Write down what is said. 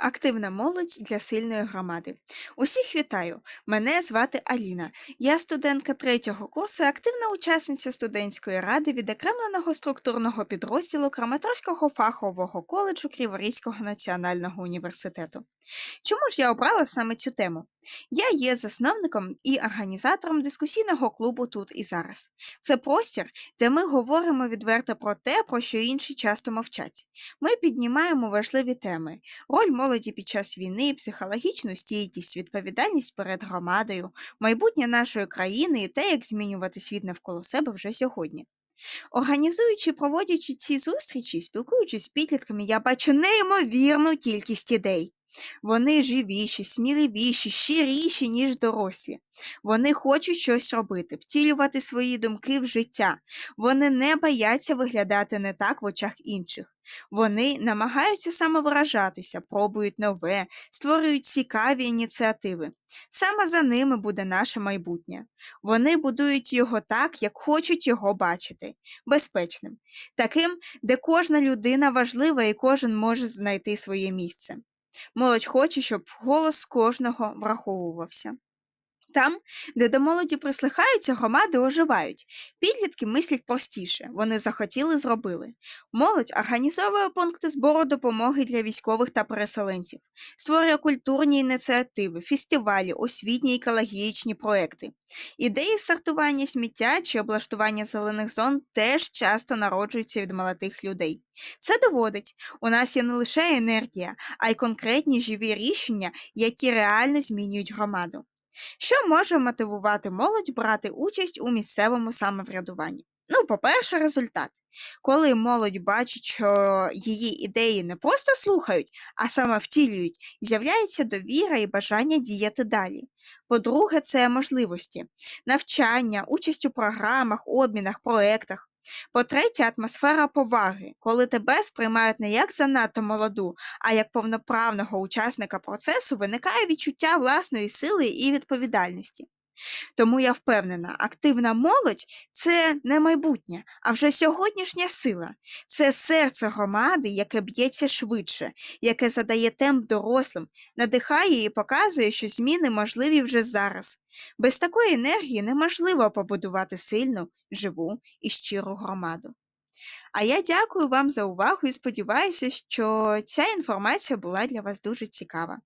Активна молодь для сильної громади. Усіх вітаю! Мене звати Аліна. Я студентка третього курсу активна учасниця студентської ради відокремленого структурного підрозділу Краматорського фахового коледжу Криворізького національного університету. Чому ж я обрала саме цю тему? Я є засновником і організатором дискусійного клубу Тут і зараз. Це простір, де ми говоримо відверто про те, про що інші часто мовчать. Ми піднімаємо важливі теми: роль молоді під час війни, психологічну стійкість, відповідальність перед громадою, майбутнє нашої країни і те, як змінювати світ навколо себе вже сьогодні. Організуючи, проводячи ці зустрічі, спілкуючись з підлітками, я бачу неймовірну кількість ідей. Вони живіші, сміливіші, щиріші, ніж дорослі. Вони хочуть щось робити, втілювати свої думки в життя. Вони не бояться виглядати не так в очах інших. Вони намагаються самовиражатися, пробують нове, створюють цікаві ініціативи. Саме за ними буде наше майбутнє. Вони будують його так, як хочуть його бачити, безпечним, таким, де кожна людина важлива і кожен може знайти своє місце. Молодь хоче, щоб голос кожного враховувався. Там, де до молоді прислухаються, громади оживають. Підлітки мислять простіше, вони захотіли зробили. Молодь організовує пункти збору допомоги для військових та переселенців, створює культурні ініціативи, фестивалі, освітні і екологічні проекти. Ідеї сортування сміття чи облаштування зелених зон теж часто народжуються від молодих людей. Це доводить, у нас є не лише енергія, а й конкретні живі рішення, які реально змінюють громаду. Що може мотивувати молодь брати участь у місцевому самоврядуванні? Ну, по-перше, результат. Коли молодь бачить, що її ідеї не просто слухають, а саме втілюють, з'являється довіра і бажання діяти далі. По-друге, це можливості, навчання, участь у програмах, обмінах, проектах. По-третє, атмосфера поваги, коли тебе сприймають не як занадто молоду, а як повноправного учасника процесу, виникає відчуття власної сили і відповідальності. Тому я впевнена, активна молодь це не майбутнє, а вже сьогоднішня сила. Це серце громади, яке б'ється швидше, яке задає темп дорослим, надихає і показує, що зміни можливі вже зараз. Без такої енергії неможливо побудувати сильну, живу і щиру громаду. А я дякую вам за увагу і сподіваюся, що ця інформація була для вас дуже цікава.